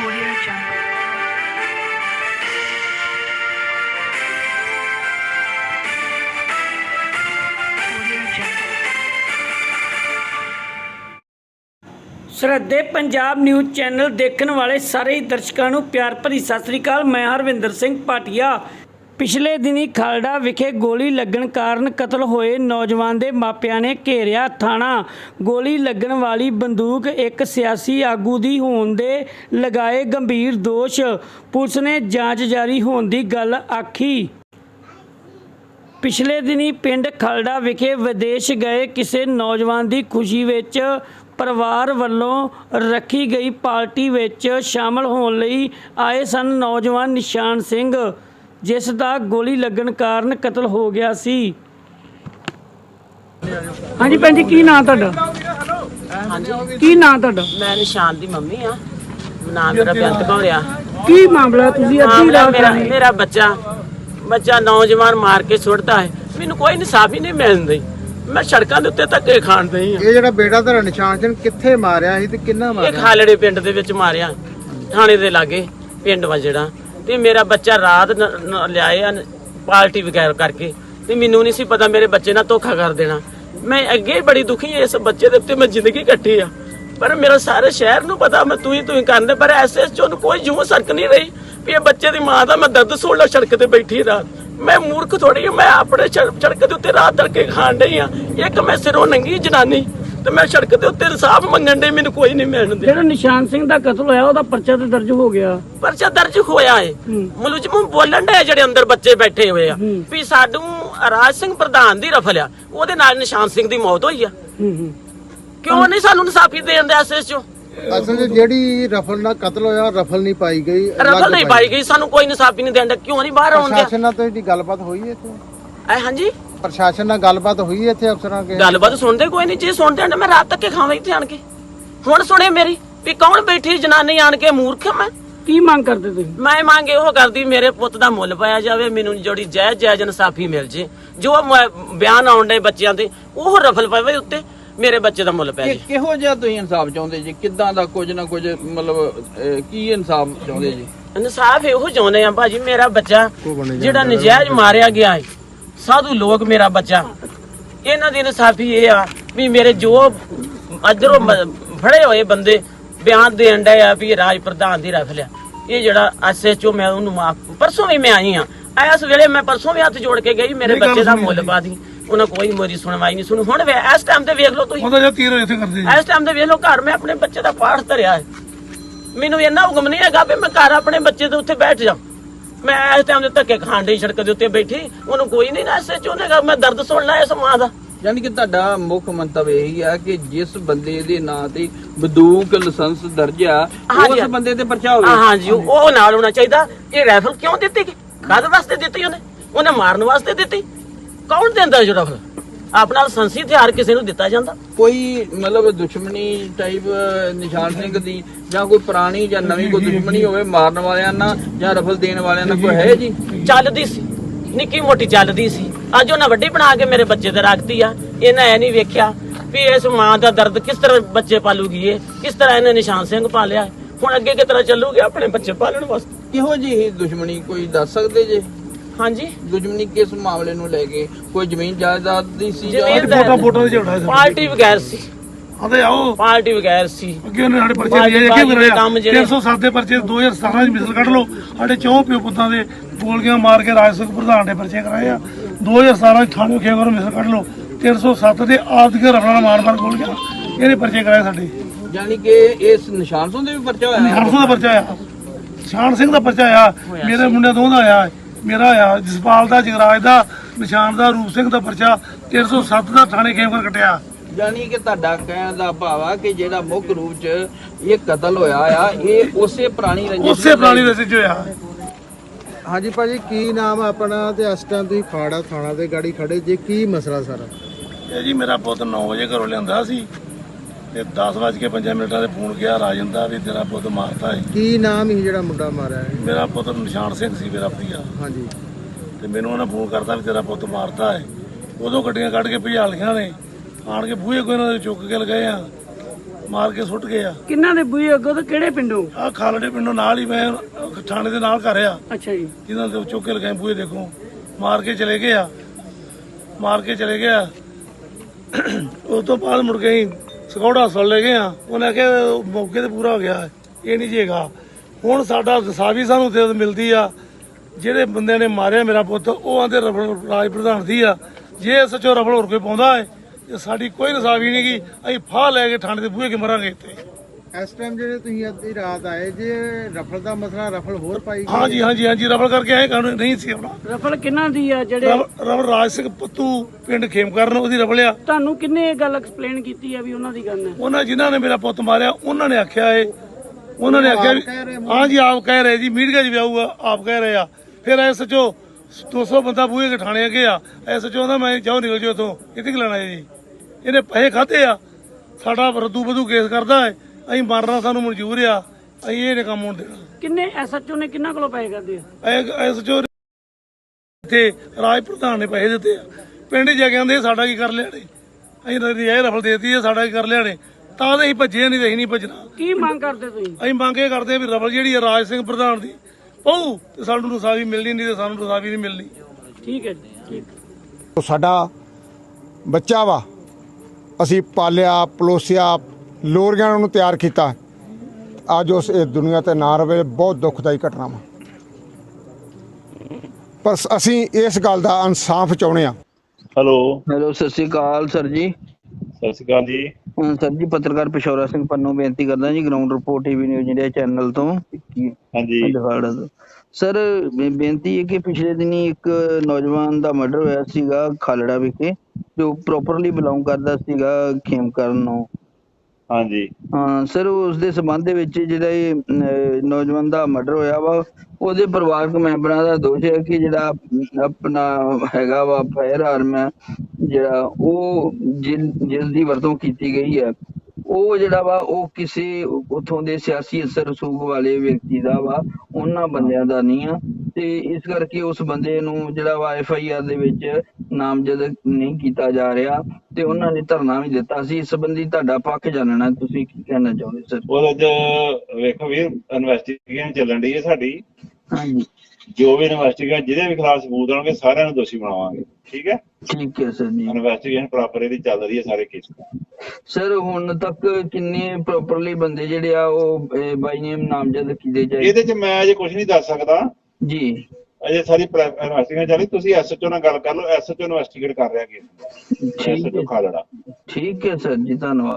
Audio Jungle. ਸਰਹੱਦੇ Punjab news channel ਦੇਖਣ ਵਾਲੇ ਸਾਰੇ ਦਰਸ਼ਕਾਂ ਨੂੰ ਪਿਆਰ ਭਰੀ ਸਤਿ ਸ੍ਰੀ ਅਕਾਲ। ਮੈਂ ਹਰਵਿੰਦਰ ਸਿੰਘ ਭਾਟੀਆ ਪਿਛਲੇ ਦਿਨੀ ਖਾਲੜਾ ਵਿਖੇ ਗੋਲੀ ਲੱਗਣ ਕਾਰਨ ਕਤਲ ਹੋਏ ਨੌਜਵਾਨ ਦੇ ਮਾਪਿਆਂ ਨੇ ਘੇਰਿਆ ਥਾਣਾ। ਗੋਲੀ ਲੱਗਣ ਵਾਲੀ ਬੰਦੂਕ ਇੱਕ ਸਿਆਸੀ ਆਗੂ ਦੀ ਹੋਣ ਦੇ ਲਗਾਏ ਗੰਭੀਰ ਦੋਸ਼। ਪੁਲਿਸ ਨੇ ਜਾਂਚ ਜਾਰੀ ਹੋਣ ਦੀ ਗੱਲ ਆਖੀ। ਪਿਛਲੇ ਦਿਨੀ ਪਿੰਡ ਖਲੜਾ ਵਿਖੇ ਵਿਦੇਸ਼ ਗਏ ਕਿਸੇ ਨੌਜਵਾਨ ਦੀ ਖੁਸ਼ੀ ਵਿੱਚ ਪਰਿਵਾਰ ਵੱਲੋਂ ਰੱਖੀ ਗਈ ਪਾਰਟੀ ਵਿੱਚ ਸ਼ਾਮਲ ਹੋਣ ਲਈ ਆਏ ਸਨ ਨੌਜਵਾਨ ਨਿਸ਼ਾਨ ਸਿੰਘ। ਜਿਸ ਦਾ ਗੋਲੀ ਲੱਗਣ ਕਾਰਨ ਕਤਲ ਹੋ ਗਿਆ ਸੀ। ਹਾਂਜੀ ਭੈਣ ਜੀ ਕੀ ਨਾਂ ਤੁਹਾਡਾ? ਹਾਂਜੀ। ਕੀ ਨਾਂ ਤੁਹਾਡਾ? ਮੈਂ ਨਿਸ਼ਾਨ ਦੀ ਮੰਮੀ ਆ। ਨਾਮ ਮੇਰਾ ਬੇਅੰਤ ਗੌਰਿਆ ਕੀ ਮਾਮਲਾ? ਤੁਸੀਂ ਅੱਧੀ ਮਾਮਲਾ ਰਾਤ ਮੇਰਾ ਮੇਰਾ ਬੱਚਾ। ਬੱਚਾ ਨੌਜਵਾਨ ਮਾਰ ਕੇ ਸੁੱਟਦਾ ਹੈ। ਮੈਨੂੰ ਕੋਈ ਇਨਸਾਫ ਹੀ ਨਹੀਂ ਮਿਲਦਾ ਮੈਂ ਸੜਕਾਂ ਦੇ ਉੱਤੇ ਧੱਕੇ ਖਾਣ ਦਈ ਆ। ਇਹ ਜਿਹੜਾ ਬੇਟਾ ਤੇਰਾ ਨਿਸ਼ਾਨ ਚੰਨ ਕਿੱਥੇ ਮਾਰਿਆ ਸੀ ਤੇ ਕਿੰਨਾ ਇਹ ਮਾਰਿਆ? ਖਾਲੜੇ ਪਿੰਡ ਦੇ ਵਿੱਚ ਮਾਰਿਆ। ਥਾਣੇ ਦੇ ਲਾਗੇ ਪਿੰਡ ਵਾ ਜਿਹੜਾ। ਤੇ ਮੇਰਾ ਬੱਚਾ ਰਾਤ ਨ- ਪਾਰਟੀ ਵਗੈਰਾ ਕਰਕੇ। ਤੇ ਮੈਨੂੰ ਨਹੀਂ ਸੀ ਪਤਾ ਮੇਰੇ ਬੱਚੇ ਨਾਲ ਧੋਖਾ ਕਰ ਦੇਣਾ। ਮੈਂ ਅੱਗੇ ਬੜੀ ਦੁਖੀ ਇਸ ਬੱਚੇ ਦੇ ਉੱਤੇ ਮੈਂ ਜ਼ਿੰਦਗੀ ਕੱਟੀ ਆ। ਪਰ ਮੇਰਾ ਸਾਰੇ ਸ਼ਹਿਰ ਨੂੰ ਪਤਾ, ਮੈਂ ਤੂੰ ਹੀ ਤੂੰ ਹੀ ਕਰਦੇ ਪਰ ਐਸੇ ਚ ਕੋਈ ਜੂੰ ਸਰਕ ਨਹੀਂ ਰਹੀ ਵੀ ਇਹ ਬੱਚੇ ਦੀ ਮਾਂ ਦਾ ਮੈਂ ਦਰਦ ਸੁਣ ਲਾ ਸੜਕ ਤੇ ਬੈਠੀ ਰਾਤ। ਮੈਂ ਮੂਰਖ ਥੋੜੀ ਮੈਂ ਆਪਣੇ ਸੜਕ ਦੇ ਉੱਤੇ ਰਾਤ ਤੜਕੇ ਖਾਣ ਡਈ ਆ। ਇੱਕ ਮੈਂ ਸਿਰੋਂ ਨੰਗੀ ਜਨਾਨੀ। ਤੇ ਮੈਂ ਸੜਕ ਦੇ ਉੱਤੇ ਇਨਸਾਫ ਮੰਗਣ ਡਈ ਮੈਨੂੰ ਕੋਈ ਨਹੀਂ ਮਿਲਣ ਦੇ ਜਿਹੜਾ ਨਿਸ਼ਾਨ ਸਿੰਘ ਦਾ ਕਤਲ ਹੋਇਆ ਉਹਦਾ ਪਰਚਾ ਤੇ ਦਰਜ ਹੋ ਗਿਆ। ਪਰਚਾ ਦਰਜ ਹੋਇਆ ਹੈ। ਮੁਲਜ਼ਮ ਬੋਲਣ ਦੇ ਜਿਹੜੇ ਅੰਦਰ ਬੱਚੇ ਬੈਠੇ ਹੋਏ ਆ ਵੀ ਸਾਡੂ ਰਾਜ ਸਿੰਘ ਪ੍ਰਧਾਨ ਦੀ ਰਫਲ ਆ ਉਹਦੇ ਨਾਲ ਨਿਸ਼ਾਨ ਸਿੰਘ ਦੀ ਮੌਤ ਹੋਈ ਆ। ਕਿਉਂ ਨਹੀਂ ਸਾਨੂੰ ਇਨਸਾਫੀ ਦੇਣ ਦੇ ਐਸਐਸ ਚੋਂ? ਅਸਲ 'ਚ ਜਿਹੜੀ ਰਫਲ ਨਾਲ ਕਤਲ ਹੋਇਆ ਰਫਲ ਨਹੀਂ ਪਾਈ ਗਈ ਰਫਲ ਨਹੀਂ ਪਾਈ ਗਈ। ਸਾਨੂੰ ਕੋਈ ਇਨਸਾਫੀ ਨਹੀਂ ਦੇਣ ਕਿਉਂ ਨਹੀਂ ਬਾਹਰ ਆਉਣ ਪ੍ਰਸ਼ਾਸਨ ਨਾਲ ਤਾਂ ਇਹਦੀ ਗੱਲਬਾਤ ਹੋਈ ਹੈ ਇੱਥੇ? ਐ ਹਾਂਜੀ? ਪ੍ਰਸ਼ਾਸਨ ਨਾਲ ਗੱਲਬਾਤ ਹੋਈ ਹੈ ਇੱਥੇ ਅਫਸਰਾਂ ਕੇ? ਗੱਲਬਾਤ ਸੁਣਦੇ ਕੋਈ ਨਹੀਂ ਜੇ ਸੁਣਦੇ ਨੇ ਮੈਂ ਰਾਤ ਤੱਕ ਖਾਵਾਂ ਇੱਥੇ ਆਣ ਕੇ। ਹੁਣ ਸੁਣੇ ਮੇਰੀ ਵੀ ਕੌਣ ਬੈਠੀ ਜਨਾਨੀ ਆਣ ਕੇ ਮੂਰਖ ਮੈਂ? ਕੀ ਮੰਗ ਕਰਦੇ ਤੁਸੀਂ? ਮੈਂ ਮੰਗ ਇਹੋ ਕਰਦੀ ਮੇਰੇ ਪੁੱਤ ਦਾ ਮੁੱਲ ਪਾਇਆ ਜਾਵੇ ਮੈਨੂੰ ਜਿਹੜੀ ਜਾਇਜ਼ ਜਾਇਜ਼ ਇਨਸਾਫੀ ਮਿਲ ਜੇ। ਜੋ ਮ- ਬਿਆਨ ਆਉਣ ਦੇ ਬੱਚਿਆਂ ਦੇ ਉਹ ਰਫਲ ਪਵੇ ਉੱਤੇ ਮੇਰੇ ਬੱਚੇ ਦਾ ਮੁੱਲ ਪੈ ਕਿ ਜੇ। ਕਿਹੋ ਜਿਹਾ ਤੁਸੀਂ ਇਨਸਾਫ ਚਾਹੁੰਦੇ ਜੀ? ਕਿੱਦਾਂ ਦਾ ਕੁਝ ਨਾ ਕੁਝ ਮਤਲਬ ਅਹ, ਕੀ ਇਨਸਾਫ ਚਾਹੁੰਦੇ ਜੀ? ਇਨਸਾਫ ਇਹੋ ਚਾਹੁੰਦੇ ਆ ਭਾਜੀ ਮੇਰਾ ਬੱਚਾ ਜਿਹੜਾ ਨਜਾਇਜ਼ ਮਾਰਿਆ ਗਿਆ ਹੈ ਸਾਧੂ ਲੋਕ ਮੇਰਾ ਬੱਚਾ। ਇਹਨਾਂ ਦੀ ਇਨਸਾਫੀ ਇਹ ਆ ਵੀ ਮੇਰੇ ਜੋ ਅਜਰੋ ਫੜੇ ਹੋਏ ਬੰਦੇ ਬਿਆਨ ਦੇਣ ਡਏ ਆ ਵੀ ਰਾਜ ਪ੍ਰਧਾਨ ਦੀ ਰਫਲ ਆ ਇਹ ਜਿਹੜਾ ਐਸਐਚਓ ਮੈਂ ਉਹਨੂੰ ਮਾਫ ਪਰਸੋਂ ਵੀ ਮੈਂ ਆਈ ਆ ਇਸ ਵੇਲੇ ਮੈਂ ਪਰਸੋਂ ਵੀ ਹੱਥ ਜੋੜ ਕੇ ਗਈ ਮੇਰੇ ਬੱਚੇ ਦਾ ਮੁੱਲ ਪਾ ਦੀ ਉਹਨਾਂ ਕੋਈ ਮੇਰੀ ਸੁਣਵਾਈ ਨਹੀਂ ਸੁਣੀ। ਹੁਣ ਵੇ ਇਸ ਟਾਈਮ ਤੇ ਵੇਖ ਲਓ ਤੁਸੀਂ। ਉਹਦਾ ਜਾਂ ਤੀਰ ਇੱਥੇ ਕਰਦੇ ਇਸ ਟਾਈਮ ਤੇ ਵੇਖ ਲਓ ਘਰ ਮੈਂ ਆਪਣੇ ਬੱਚੇ ਦਾ ਪਾਠ ਧਰਿਆ ਹੈ। ਮੈਨੂੰ ਇੰਨਾ ਹੁਕਮ ਨਹੀਂ ਹੈਗਾ ਵੀ ਮੈਂ ਘਰ ਆਪਣੇ ਬੱਚੇ ਦੇ ਉੱਤੇ ਬੈਠ ਜਾ ਮੈਂ ਇਸ ਟਾਈਮ ਦੇ ਧੱਕੇ ਖਾਣ ਸੜਕ ਦੇ ਉੱਤੇ ਬੈਠੀ। ਉਹਨੂੰ ਕੋਈ ਨਹੀਂ ਨਾ ਐਸੇ ਚਾਹੁੰਦੇਗਾ ਮੈਂ ਦਰਦ ਸੁਣਨਾ ਇਸ ਮਾਂ ਦਾ। ਯਾਨੀ ਕਿ ਤੁਹਾਡਾ ਮੁੱਖ ਮੰਤਵ ਇਹੀ ਆ ਕਿ ਜਿਸ ਬੰਦੇ ਦੇ ਨਾਂ ਤੇ ਬੰਦੂਕ ਲਾਇਸੈਂਸ ਦਰਜ ਆ ਹਾਂਜੀ। ਉਸ ਬੰਦੇ ਤੇ ਪਰਚਾ ਹੋਵੇ। ਹਾਂ ਹਾਂਜੀ ਉਹ ਉਹ ਨਾਲ ਹੋਣਾ ਚਾਹੀਦਾ। ਇਹ ਰਾਈਫਲ ਕਿਉਂ ਦਿੱਤੀ? ਕਾਹਦੇ ਵਾਸਤੇ ਦਿੱਤੀ ਉਹਨੇ? ਉਹਨੇ ਮਾਰਨ ਵਾਸਤੇ ਦਿੱਤੀ? ਕੌਣ ਦਿੰਦਾ ਜੋ ਰਾਈਫਲ ਆਪਣਾ ਲਾਇਸੈਂਸੀ ਹਥਿਆਰ ਕਿਸੇ ਨੂੰ ਦਿੱਤਾ ਜਾਂਦਾ? ਕੋਈ ਮਤਲਬ ਦੁਸ਼ਮਣੀ ਟਾਈਪ ਨਿਸ਼ਾਨ ਸਿੰਘ ਦੀ ਜਾਂ ਕੋਈ ਪੁਰਾਣੀ ਜਾਂ ਨਵੀਂ ਕੋਈ ਦੁਸ਼ਮਣੀ ਹੋਵੇ ਮਾਰਨ ਵਾਲਿਆਂ ਨਾਲ ਜਾਂ ਰਫਲ ਦੇਣ ਵਾਲਿਆਂ ਨਾਲ ਕੋਈ ਹੈ ਜੀ? ਚੱਲਦੀ ਸੀ। ਨਿੱਕੀ ਮੋਟੀ ਚੱਲਦੀ ਸੀ। ਅੱਜ ਉਹਨਾਂ ਵੱਡੀ ਬਣਾ ਕੇ ਮੇਰੇ ਬੱਚੇ ਤੇ ਰੱਖਤੀ ਆ। ਇਹਨਾਂ ਐ ਨਹੀਂ ਵੇਖਿਆ ਵੀ ਇਸ ਮਾਂ ਦਾ ਦਰਦ ਕਿਸ ਤਰ੍ਹਾਂ ਬੱਚੇ ਪਾਲੂਗੀ ਇਹ? ਕਿਸ ਤਰ੍ਹਾਂ ਇਹਨੇ ਨਿਸ਼ਾਨ ਸਿੰਘ ਪਾਲਿਆ। ਹੁਣ ਅੱਗੇ ਕਿਸ ਤਰ੍ਹਾਂ ਚੱਲੂਗੇ ਆਪਣੇ ਬੱਚੇ ਪਾਲਣ ਵਾਸਤੇ? ਕਿਹੋ ਜਿਹੀ ਦੁਸ਼ਮਣੀ ਕੋਈ ਦੱਸ ਸਕਦੇ ਜੇ? ਹਾਂਜੀ। ਦੁਸ਼ਮਣੀ ਕਿਸ ਮਾਮਲੇ ਨੂੰ ਲੈ ਕੇ? ਕੋਈ ਜ਼ਮੀਨ ਜਾਇਦਾਦ ਦੀ ਸੀ ਜਾਂ ਜ਼ਮੀਨ ਫੋਟੋ ਫੋਟੋ ਦੇ ਝਗੜਾ ਸੀ। ਪਾਰਟੀ ਵਗੈਰ ਸੀ। ਆਂਦੇ ਆਓ। ਪਾਰਟੀ ਵਗੈਰ ਸੀ। ਅੱਗੇ ਉਹਨੇ ਸਾਡੇ ਪਰਚੇ ਦੇ ਕਰਿਆ। ਕੰਮ ਜਿਹੜੇ- 307 ਦੇ ਪਰਚੇ 2017 ਚ ਮਿਸਲ ਕੱਢ ਲਓ। ਸਾਡੇ ਚੌਂ ਪਿਓ ਪੁੱਤਾਂ ਦੇ ਗੋਲੀਆਂ ਮਾਰ ਕੇ ਰਾਜ ਸਿੰਘ ਪ੍ਰਧਾਨ ਦੇ ਪਰਚੇ ਕਰਾਏ ਆ। 2017 ਚ ਥਾਣੇ ਖੇਵਰ ਮਿਸਲ ਕੱਢ ਲਓ। 307 ਦੇ ਆਪਦੀਆਂ ਰਫਲਾਂ ਮਾਰ ਮਾਰ ਗੋਲੀਆਂ। ਇਹਨੇ ਪਰਚੇ ਕਰਾਏ ਸਾਡੇ। ਯਾਨੀ ਕਿ ਇਸ ਨਿਸ਼ਾਨ ਸਿੰਘ ਦੇ ਵੀ ਪਰਚਾ ਹੋਇਆ? ਹੈ ਨਿਹੰਗ ਸਿੰਘ ਦਾ ਪਰਚਾ ਆ ਸ਼ਾਨ ਸਿੰਘ ਦਾ ਪਰਚਾ ਆ ਮੇਰੇ ਮੁੰਡੇ ਦੋਵਾਂ ਦਾ ਆਇਆ ਮੇਰਾ ਆ ਜਸਪਾਲ ਦਾ ਜਗਰਾਜ ਦਾ ਨਿਸ਼ਾਨ ਦਾ ਰੂਪ ਸਿੰਘ ਦਾ ਪਰਚਾ 307 ਦਾ ਥਾਣੇ ਖੇਵਰ ਕੱਟਿਆ। ਯਾਨੀ ਕਿ ਤੁਹਾਡਾ ਕਹਿਣ ਦਾ ਭਾਵ ਆ ਕਿ ਜਿਹੜਾ ਮੁੱਖ ਰੂਪ ਚ ਇਹ ਕਤਲ ਹੋਇਆ ਆ ਇਹ ਉਸੇ ਪੁਰਾਣੀ ਰੰਜਿਸ਼ ਉਸੇ ਪ੍ਰਾਣੀ ਵਿੱਚ ਹੋਇਆ। ਹਾਂਜੀ ਭਾਜੀ ਕੀ ਨਾਮ ਆ ਆਪਣਾ ਤੇ ਇਸ ਟਾਈਮ ਤੁਸੀਂ ਖਾੜਾ ਥਾਣਾ ਦੇ ਗਾੜੀ ਖੜੇ ਜੇ ਕੀ ਮਸਲਾ ਸਾਰਾ? ਇਹ ਜੀ ਮੇਰਾ ਪੁੱਤ 9 ਵਜੇ ਘਰੋਂ ਲਿਆਂਦਾ ਸੀ। ਤੇ 10 ਵਜੇ ਕੇ 5 ਮਿੰਟਾਂ ਦੇ ਫੋਨ ਗਿਆ ਰਾਜਨ ਦਾ ਵੀ ਤੇਰਾ ਪੁੱਤ ਮਾਰਤਾ ਹੈ ਕੀ ਨਾਮ ਹੀ ਜਿਹੜਾ ਮੁੰਡਾ ਮਾਰਿਆ ਹੈ? ਮੇਰਾ ਪੁੱਤ ਨਿਸ਼ਾਨ ਸਿੰਘ ਸੀ ਮੇਰਾ ਭਈਆ ਹਾਂਜੀ। ਤੇ ਮੈਨੂੰ ਉਹਨੇ ਫੋਨ ਕਰਤਾ ਵੀ ਤੇਰਾ ਪੁੱਤ ਮਾਰਤਾ ਹੈ। ਉਦੋਂ ਗੱਡੀਆਂ ਕੱਢ ਕੇ ਭਜਾ ਲਈਆਂ ਨੇ। ਆਣ ਕੇ ਬੂਹੇ ਕੋਈ ਉਹਨਾਂ ਦੇ ਚੁੱਕ ਕੇ ਲਗਾਏ ਆ। ਮਾਰ ਕੇ ਸੁੱਟ ਗਏ ਆ। ਕਿੰਨਾਂ ਦੇ ਬੂਹੇ ਅੱਗੋਂ ਤੇ ਕਿਹੜੇ ਪਿੰਡੋਂ? ਆ ਖਾਲੜੇ ਪਿੰਡੋਂ ਨਾਲ ਹੀ ਮੈਂ ਥਾਣੇ ਦੇ ਨਾਲ ਘਰ ਆ। ਅੱਛਾ ਜੀ। ਜਿਨ੍ਹਾਂ ਦੇ ਚੁੱਕ ਕੇ ਲਗਾਏ ਬੂਹੇ ਦੇਖੋ। ਮਾਰ ਕੇ ਚਲੇ ਗਏ ਆ। ਮਾਰ ਕੇ ਚਲੇ ਗਏ ਆ। ਉਸ ਤੋਂ ਬਾਅਦ ਮੁੜ ਕੇ ਅਸੀਂ ਸਕੌੜਾ ਹਸਪਤਾਲ ਲੈ ਗਏ ਆ। ਉਹਨੇ ਕਿਹਾ, ਮੌਕੇ ਤੇ ਪੂਰਾ ਹੋ ਗਿਆ। ਇਹ ਨਹੀਂ ਜੇਗਾ ਹੁਣ ਸਾਡਾ ਦਸਾਵੀ ਸਾਨੂੰ ਤੇ ਮਿਲਦੀ ਆ। ਜਿਹੜੇ ਬੰਦੇ ਨੇ ਮਾਰਿਆ ਮੇਰਾ ਪੁੱਤ, ਉਹ ਆਂਦੇ ਰਫਲ ਰਾਜ ਪ੍ਰਧਾਨ ਦੀ ਆ। ਜੇ ਸੱਚੋ ਰਫਲ ਹੋਰ ਕੋਈ ਪਾਉਂਦਾ ਹੈ, ਤੇ ਸਾਡੀ ਕੋਈ ਨਸਾਵੀ ਨਹੀਂ ਗੀ। ਅਸੀਂ ਫਾਹ ਲੈ ਕੇ ਥਾਣੇ ਦੇ ਬੂਹੇ ਕੇ ਮਰਾਂਗੇ ਇੱਥੇ। ਇਸ ਟਾਈਮ ਜਿਹੜੇ ਤੁਸੀਂ ਅੱਧੀ ਰਾਤ ਆਏ ਜੇ ਰਫਲ ਦਾ ਮਸਲਾ ਰਫਲ ਹੋਰ ਪਾਈ ਗਈ ਹਾਂਜੀ ਹਾਂਜੀ ਹਾਂਜੀ ਰਫਲ ਕਰਕੇ ਆਏ ਕਾਨੂੰਨ ਨਹੀਂ ਸੀ ਆਪਣਾ ਰਫਲ ਕਿੰਨਾਂ ਦੀ ਆ ਜਿਹੜੇ ਰਵ ਰਵ ਰਾਜ ਸਿੰਘ ਪੱਤੂ ਪਿੰਡ ਖੇਮਕਰਨ ਉਹਦੀ ਰਵਲਿਆ ਤੁਹਾਨੂੰ ਕਿੰਨੇ ਇਹ ਗੱਲ ਐਕਸਪਲੇਨ ਕੀਤੀ ਆ ਵੀ ਉਹਨਾਂ ਦੀ ਗੱਲ ਹੈ? ਉਹਨਾਂ ਜਿਨ੍ਹਾਂ ਨੇ ਮੇਰਾ ਪੁੱਤ ਮਾਰਿਆ ਉਹਨਾਂ ਨੇ ਆਖਿਆ ਏ। ਉਹਨਾਂ ਨੇ ਆਖਿਆ ਵੀ ਹਾਂ ਜੀ ਆਪ ਕਹਿ ਰਹੇ ਜੀ ਮੀਡੀਆ 'ਚ ਵੀ ਆਊਗਾ ਆਪ ਕਹਿ ਰਹੇ ਆ। ਫਿਰ ਐਸਐਚਓ 200 ਬੰਦਾ ਬੂਹੇ ਕੇ ਠਾਣੇ ਅੱਗੇ ਆ। ਐਸਐਚਓ ਦਾ ਮੈਂ ਜਾਓ ਨਿਕਲ ਜਿਓ ਤੋਂ ਕਿੱਥੇ ਲੈਣਾ ਜੀ? ਇਹਨੇ ਪੈਸੇ ਖਾਤੇ ਆ। ਸਾਡਾ ਰੱਦੂ ਬਦੂ ਕੇਸ ਕਰਦਾ ਹੈ ਅਸੀਂ ਮਾਰਨਾ ਸਾਨੂੰ ਮਨਜ਼ੂਰ ਆ ਅਸੀਂ ਇਹ ਨੇ ਕੰਮ ਹੋਣ ਦੇਣਾ। ਕਿੰਨੇ ਐਸਐਚਓ ਨੇ ਕਿੰਨਾਂ ਕੋਲੋਂ ਪੈਸੇ ਕਰਦੇ ਆ? ਐਸਐਚਓ ਤੇ ਰਾਜ ਪ੍ਰਧਾਨ ਨੇ ਪੈਸੇ ਦਿੱਤੇ ਆ। ਪਿੰਡ ਜਾ ਕੇ ਆਂਦੇ ਸਾਡਾ ਕੀ ਕਰ ਲਿਆ ਨੇ? ਅਸੀਂ ਇਹ ਰਫਲ ਦੇਤੀ ਹੈ ਸਾਡਾ ਕੀ ਕਰ ਲਿਆ ਨੇ? ਤਾਂ ਅਸੀਂ ਭੱਜੇ ਨਹੀਂ ਅਸੀਂ ਨਹੀਂ ਭੱਜਣਾ। ਕੀ ਮੰਗ ਕਰਦੇ ਤੁਸੀਂ? ਅਸੀਂ ਮੰਗ ਇਹ ਕਰਦੇ ਆ ਵੀ ਰਫਲ ਜਿਹੜੀ ਹੈ ਰਾਜ ਸਿੰਘ ਪ੍ਰਧਾਨ ਦੀ ਪਊ ਤੇ ਸਾਨੂੰ ਰਸਾਵੀ ਮਿਲਣੀ ਨਹੀਂ ਤੇ ਸਾਨੂੰ ਰਸਾਵੀ ਨਹੀਂ ਮਿਲਣੀ। ਠੀਕ ਹੈ ਜੀ, ਠੀਕ। ਉਹ ਸਾਡਾ ਬੱਚਾ ਵਾ। ਅਸੀਂ ਪਾਲਿਆ ਪਲੋਸਿਆ ਲੋਰੀਆਂ ਨੂੰ ਤਿਆਰ ਕੀਤਾ। ਅੱਜ ਉਸ ਇਹ ਦੁਨੀਆ ਤੇ ਨਾ ਰਵੇ ਬਹੁਤ ਦੁਖਦਾਈ ਘਟਨਾ ਵਾ। ਪਰ ਅਸੀਂ ਇਸ ਗੱਲ ਦਾ ਇਨਸਾਫ ਚਾਹੁੰਦੇ ਆ ਹੈਲੋ। ਹੈਲੋ ਸਤਿ ਸ਼੍ਰੀ ਅਕਾਲ ਸਰ ਜੀ। ਸਤਿ ਸ਼੍ਰੀ ਅਕਾਲ ਜੀ। ਹਾਂ ਸਰ ਜੀ ਪੱਤਰਕਾਰ ਪਿਸ਼ੌਰਾ ਸਿੰਘ ਪੰਨੂ ਬੇਨਤੀ ਕਰਦਾ ji ground report TV news India channel ਤੋਂ। ਹਾਂਜੀ। ਸਰ ਬੇਨਤੀ ਹੈ ਕਿ ਪਿਛਲੇ ਦਿਨੀ ਇੱਕ ਨੌਜਵਾਨ ਦਾ ਮਰਡਰ ਹੋਇਆ ਸੀਗਾ ਖਾਲੜਾ ਵਿਖੇ ਜੋ ਪ੍ਰੋਪਰਲੀ ਬਿਲੋਂਗ ਕਰਦਾ ਸੀਗਾ ਖੇਮਕਰਨ ਨੂੰ। ਹਾਂਜੀ। ਹਾਂ ਸਰ ਉਸ ਦੇ ਸਬੰਧ ਦੇ ਵਿੱਚ ਜਿਹੜਾ ਇਹ ਅਹ, ਨੌਜਵਾਨ ਦਾ ਮਰਡਰ ਹੋਇਆ ਵਾ ਉਹਦੇ ਪਰਿਵਾਰਕ ਮੈਂਬਰਾਂ ਦਾ ਦੋਸ਼ ਹੈ ਕਿ ਜਿਹੜਾ ਆਪਣਾ ਹੈਗਾ ਵਾ ਫਾਇਰ ਆਰਮ ਹੈ ਜਿਹੜਾ ਉਹ ਜਿਨ- ਜਿਸ ਦੀ ਵਰਤੋਂ ਕੀਤੀ ਗਈ ਹੈ ਉਹ ਜਿਹੜਾ ਵਾ ਉਹ ਕਿਸੇ ਉਥੋਂ ਦੇ ਸਿਆਸੀ ਅਸਰ ਰਸੂਖ ਵਾਲੇ ਵਿਅਕਤੀ ਦਾ ਵਾ ਉਹਨਾਂ ਬੰਦਿਆਂ ਦਾ ਨਹੀਂ ਆ। ਤੇ ਇਸ ਕਰਕੇ ਉਸ ਬੰਦੇ ਨੂੰ ਜਿਹੜਾ ਵਾ ਐਫ ਆਈ ਆਰ ਦੇ ਵਿੱਚ ਨਾਮਜ਼ਦ ਨਹੀਂ ਕੀਤਾ ਜਾ ਰਿਹਾ ਤੇ ਉਹਨਾਂ ਨੇ ਧਰਨਾ ਵੀ ਦਿੱਤਾ ਸੀ। ਇਸ ਸੰਬੰਧੀ ਤੁਹਾਡਾ ਪੱਖ ਜਾਣਨਾ ਤੁਸੀਂ ਕੀ ਕਹਿਣਾ ਚਾਹੁੰਦੇ ਸਰ? ਉਹਦੇ ਚ ਵੇਖੋ ਵੀਰ ਇਨਵੈਸਟੀਗੇਸ਼ਨ ਚੱਲਣ ਦੀ ਹੈ ਸਾਡੀ। ਹਾਂਜੀ। ਜੋ ਵੀ ਇਨਵੈਸਟੀਗੇਸ਼ਨ ਜਿਹਦੇ ਵੀ ਖਿਲਾਫ ਸਬੂਤ ਆਉਣਗੇ ਸਾਰਿਆਂ ਨੂੰ ਦੋਸ਼ੀ ਬਣਾਵਾਂਗੇ। ਠੀਕ ਹੈ? ਠੀਕ ਹੈ ਸਰ ਜੀ। ਇਨਵੈਸਟੀਗੇਸ਼ਨ ਪ੍ਰੋਪਰ ਇਹਦੀ ਚੱਲ ਰਹੀ ਹੈ ਸਾਰੇ ਕੇਸ ਸਰ ਹੁਣ ਤੱਕ ਕਿੰਨੇ ਪ੍ਰੋਪਰਲੀ ਬੰਦੇ ਜਿਹੜੇ ਆ ਉਹ ਬਾਈ ਨੇਮ ਨਾਮਜ਼ਦ ਕੀਤੇ ਜਾਏ? ਇਹਦੇ ਚ ਮੈਂ ਅਜੇ ਕੁਝ ਨਹੀਂ ਦੱਸ ਸਕਦਾ। ਜੀ। ਅਜੇ ਸਾਰੀ ਇਨਵੈਸਟੀਗੇਸ਼ਨ ਚੱਲ ਰਹੀ ਤੁਸੀਂ ਐਸਐਚਓ ਨਾਲ ਗੱਲ ਕਰ ਲਓ ਐਸਐਚਓ ਇਨਵੈਸਟੀਗੇਟ ਕਰ ਰਿਹਾ ਕੇਸ। ਠੀਕ ਐਸਐਚਓ ਹੈ ਖਾਲੜਾ ਠੀਕ ਹੈ ਸਰ ਜੀ ਧੰਨਵਾਦ।